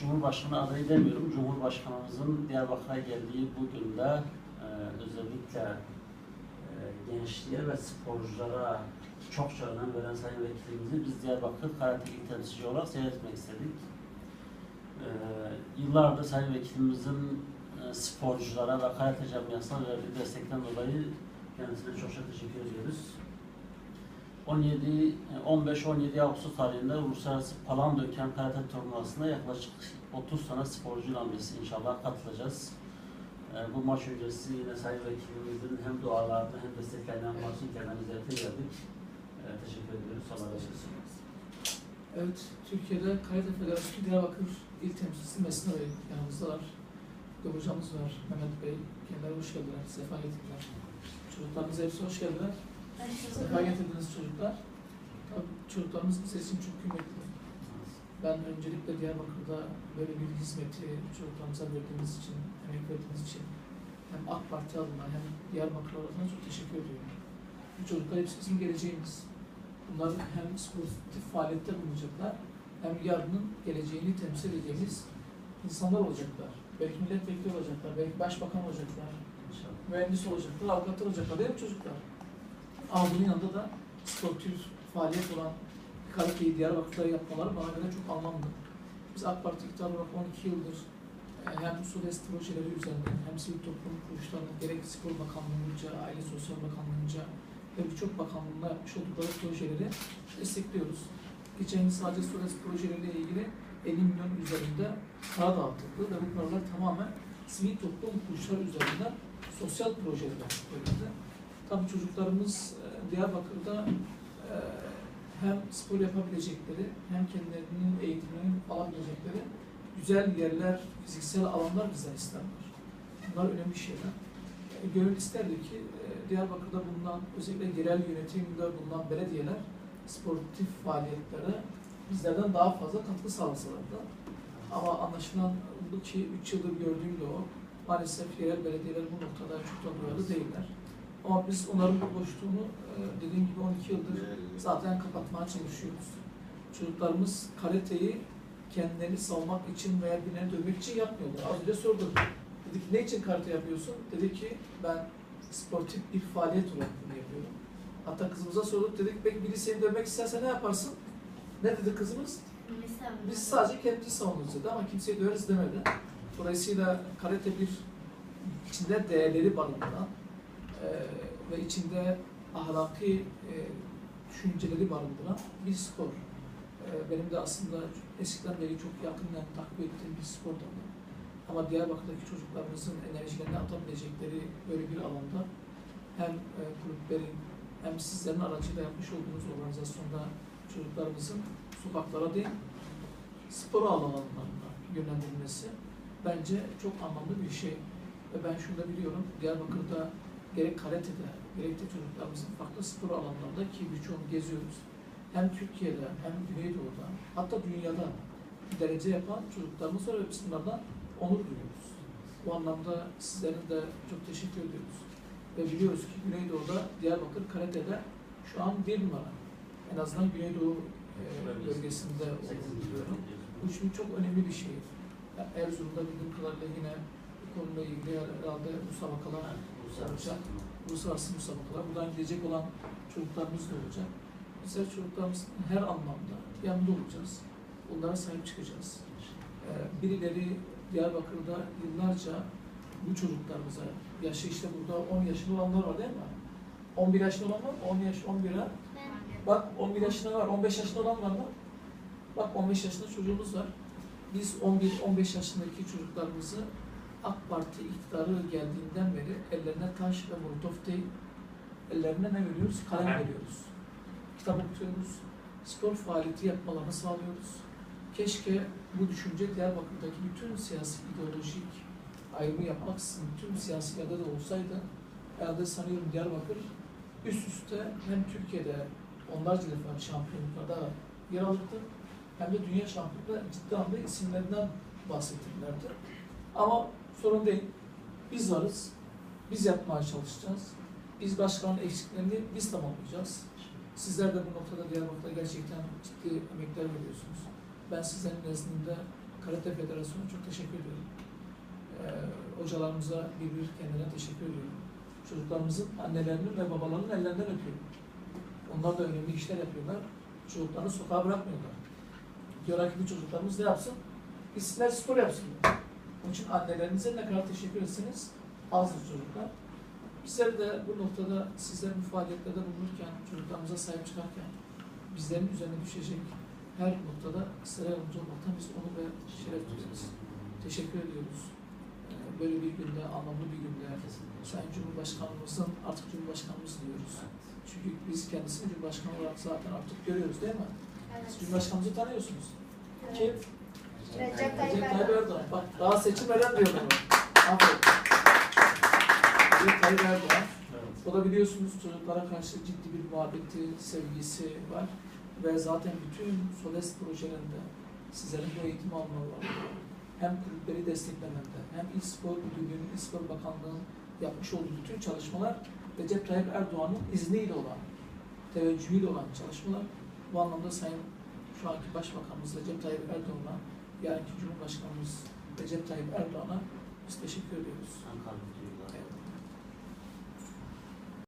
Cumhurbaşkanı adayı demiyorum. Cumhurbaşkanımızın Diyarbakır'a geldiği bu günde e, özellikle e, gençliğe ve sporculara çokça önem veren Sayın Vekilimizi biz Diyarbakır Karate İl temsilci olarak ziyaret etmek istedik. Ee, yıllardır Sayın Vekilimizin e, sporculara ve karate camiasına verdiği destekten dolayı kendisine çok çok teşekkür ediyoruz. 17 15-17 Ağustos tarihinde Uluslararası Palandöken Karate Turnuvası'na yaklaşık 30 tane sporcuyla biz inşallah katılacağız. Ee, bu maç öncesi yine Sayın Vekilimizin hem dualarını hem desteklerinden maçın kendine ziyarete geldik. Ee, teşekkür ediyoruz. Olsun. Evet, Türkiye'de Karate Federasyonu Diyarbakır İl Temsilcisi Mesna Bey yanımızdalar. Bir hocamız var, Mehmet Bey. Kendileri hoş geldiler, sefa getirdiler. Çocuklarımız hepsi hoş geldiler. Sefa getirdiniz çocuklar. Tabii çocuklarımız bize için çok kıymetli. Ben öncelikle Diyarbakır'da böyle bir hizmeti çocuklarımıza verdiğiniz için, emek verdiğiniz için hem AK Parti adına hem Diyarbakır adına çok teşekkür ediyorum. Bu çocuklar hepsi bizim geleceğimiz. Bunlar hem sportif faaliyette bulunacaklar hem yarının geleceğini temsil edeceğimiz insanlar olacaklar. Belki milletvekili olacaklar, belki başbakan olacaklar, İnşallah. mühendis olacaklar, avukatlar olacaklar değil mi çocuklar? Ama bunun yanında da sportif faaliyet olan karateyi Diyarbakır'da yapmaları bana göre çok anlamlı. Biz AK Parti iktidar olarak 12 yıldır e, hem SUDES projeleri üzerinden hem sivil toplum kuruluşlarının gerek Spor Bakanlığı'nca, Aile Sosyal Bakanlığı'nca ve birçok bakanlığında yapmış oldukları projeleri destekliyoruz. Geçen yıl sadece SUDES projeleriyle ilgili 50 milyon üzerinde para dağıtıldı ve bu paralar tamamen sivil toplum kuruluşları üzerinden sosyal projelere verildi. Tabii çocuklarımız e, Diyarbakır'da e, hem spor yapabilecekleri hem kendilerinin eğitimini alabilecekleri güzel yerler, fiziksel alanlar bizden isterler. Bunlar önemli şeyler. E, Gönül isterdi ki Diyarbakır'da bulunan, özellikle yerel yönetimde bulunan belediyeler sportif faaliyetlere bizlerden daha fazla katkı sağlasalardı. Ama anlaşılan bu ki 3 yıldır gördüğüm de o. Maalesef yerel belediyeler bu noktada çok da duyarlı değiller. Ama biz onların boşluğunu e, dediğim gibi 12 yıldır zaten kapatmaya çalışıyoruz. Çocuklarımız karateyi kendilerini savunmak için veya birilerini dövmek için yapmıyorlar. Az önce sordum. Dedik ne için karate yapıyorsun? Dedi ki ben sportif bir faaliyet olarak bunu yapıyorum. Hatta kızımıza sorduk dedik peki biri seni dövmek isterse ne yaparsın? Ne dedi kızımız? Biz sadece kendimizi savunuruz dedi ama kimseyi döveriz demedi. Dolayısıyla karate bir içinde değerleri barındıran ve içinde ahlaki e, düşünceleri barındıran bir spor. E, benim de aslında eskiden beri çok yakından takip ettiğim bir spor dalı. Ama Diyarbakır'daki çocuklarımızın enerjilerini atabilecekleri böyle bir alanda hem e, kulüplerin hem sizlerin aracıyla yapmış olduğunuz organizasyonda çocuklarımızın sokaklara değil spor alanlarına yönlendirilmesi bence çok anlamlı bir şey. Ve ben şunu da biliyorum, Diyarbakır'da gerek karate'de, gerek de çocuklarımızın farklı spor alanlarında ki birçoğunu geziyoruz. Hem Türkiye'de hem Güneydoğu'da hatta dünyada derece yapan çocuklarımız var ve biz bunlardan onur duyuyoruz. Bu anlamda sizlerin de çok teşekkür ediyoruz. Ve biliyoruz ki Güneydoğu'da Diyarbakır karate'de şu an bir numara. En azından Güneydoğu e, bölgesinde olduğunu biliyorum. Bu şimdi çok önemli bir şey. Erzurum'da bildiğim kadarıyla yine bu konuyla ilgili herhalde müsabakalar olacak. Uluslararası müsabakalar. Buradan gidecek olan çocuklarımız da olacak. Bizler çocuklarımızın her anlamda yanında olacağız. Onlara sahip çıkacağız. Ee, birileri Diyarbakır'da yıllarca bu çocuklarımıza, yaşı işte burada 10 yaşında olanlar var değil mi? 11 yaşında olan var mı? 10 yaş, 11'e. Bak 11 yaşında var, 15 yaşında olan var mı? Bak 15 yaşında çocuğumuz var. Biz 11-15 yaşındaki çocuklarımızı AK Parti iktidarı geldiğinden beri ellerine taş ve molotof değil, ellerine ne veriyoruz? Kalem veriyoruz. Kitap okutuyoruz, spor faaliyeti yapmalarını sağlıyoruz. Keşke bu düşünce Diyarbakır'daki bütün siyasi ideolojik ayrımı yapmaksızın tüm siyasi yerde de olsaydı herhalde sanıyorum Diyarbakır üst üste hem Türkiye'de onlarca defa şampiyonluklarda yer alırdı hem de dünya şampiyonluğunda ciddi anlamda isimlerinden bahsettilerdi. Ama sorun değil. Biz varız. Biz yapmaya çalışacağız. Biz başkanın eksiklerini biz tamamlayacağız. Sizler de bu noktada Diyarbakır'da gerçekten ciddi emekler veriyorsunuz. Ben sizlerin nezdinde Karate Federasyonu'na çok teşekkür ediyorum. Ee, hocalarımıza bir bir kendine teşekkür ediyorum. Çocuklarımızın annelerinin ve babalarının ellerinden öpüyorum. Onlar da önemli işler yapıyorlar. Çocuklarını sokağa bırakmıyorlar. Diyorlar ki bu çocuklarımız ne yapsın? İster spor yapsınlar. Onun için annelerinize ne kadar teşekkür etseniz azdır çocuklar. Bizler de bu noktada sizler bu faaliyetlerde bulunurken, çocuklarımıza sahip çıkarken bizlerin üzerine düşecek her noktada sizlere yardımcı olmaktan biz onu ve şeref duyuyoruz. Teşekkür ediyoruz. Ee, Böyle bir günde, anlamlı bir günde Sayın Cumhurbaşkanımızın artık Cumhurbaşkanımız diyoruz. Çünkü biz kendisini Cumhurbaşkanı olarak zaten artık görüyoruz değil mi? Evet. Siz Cumhurbaşkanımızı tanıyorsunuz. Kim? Recep Tayyip. Erdoğan. Bak daha seçilmeden diyor bunu. Aferin. Tayyip Erdoğan. O da biliyorsunuz çocuklara karşı ciddi bir muhabbeti, sevgisi var. Ve zaten bütün SOLES projelerinde sizlerin bu eğitim almaları, hem kulüpleri desteklemende, hem İl Spor Müdürlüğü'nün, İl Spor Bakanlığı'nın yapmış olduğu bütün çalışmalar Recep Tayyip Erdoğan'ın izniyle olan, teveccühüyle olan çalışmalar. Bu anlamda Sayın şu anki Başbakanımız Recep Tayyip Erdoğan'a, yarınki Cumhurbaşkanımız Recep Tayyip Erdoğan'a biz teşekkür ediyoruz. Evet.